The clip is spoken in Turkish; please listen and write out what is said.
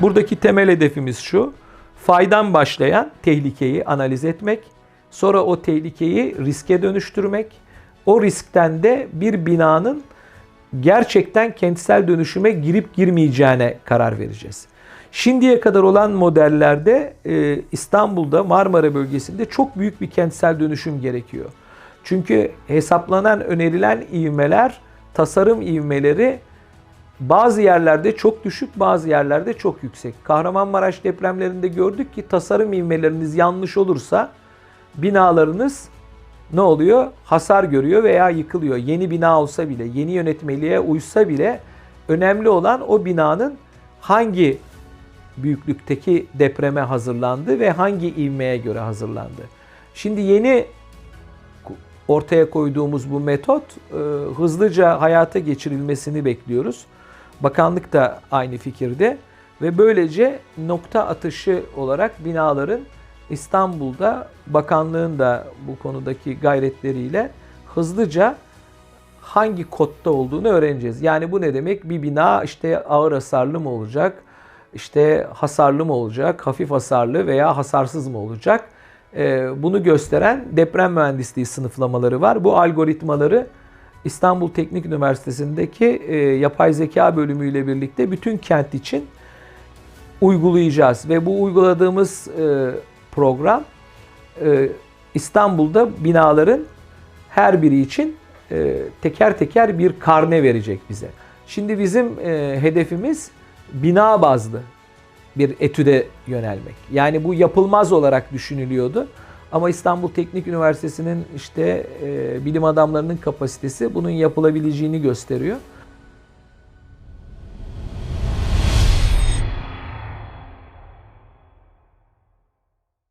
Buradaki temel hedefimiz şu. Faydan başlayan tehlikeyi analiz etmek. Sonra o tehlikeyi riske dönüştürmek. O riskten de bir binanın gerçekten kentsel dönüşüme girip girmeyeceğine karar vereceğiz. Şimdiye kadar olan modellerde e, İstanbul'da Marmara bölgesinde çok büyük bir kentsel dönüşüm gerekiyor. Çünkü hesaplanan önerilen ivmeler, tasarım ivmeleri bazı yerlerde çok düşük, bazı yerlerde çok yüksek. Kahramanmaraş depremlerinde gördük ki tasarım ivmeleriniz yanlış olursa binalarınız ne oluyor? Hasar görüyor veya yıkılıyor. Yeni bina olsa bile, yeni yönetmeliğe uysa bile önemli olan o binanın hangi büyüklükteki depreme hazırlandı ve hangi ivmeye göre hazırlandı. Şimdi yeni ortaya koyduğumuz bu metot e, hızlıca hayata geçirilmesini bekliyoruz. Bakanlık da aynı fikirde ve böylece nokta atışı olarak binaların İstanbul'da bakanlığın da bu konudaki gayretleriyle hızlıca hangi kodda olduğunu öğreneceğiz. Yani bu ne demek? Bir bina işte ağır hasarlı mı olacak? İşte hasarlı mı olacak? Hafif hasarlı veya hasarsız mı olacak? Ee, bunu gösteren deprem mühendisliği sınıflamaları var. Bu algoritmaları İstanbul Teknik Üniversitesi'ndeki e, yapay zeka bölümüyle birlikte bütün kent için uygulayacağız ve bu uyguladığımız e, program e, İstanbul'da binaların her biri için e, teker teker bir karne verecek bize. Şimdi bizim e, hedefimiz bina bazlı bir etüde yönelmek. Yani bu yapılmaz olarak düşünülüyordu. Ama İstanbul Teknik Üniversitesi'nin işte e, bilim adamlarının kapasitesi bunun yapılabileceğini gösteriyor.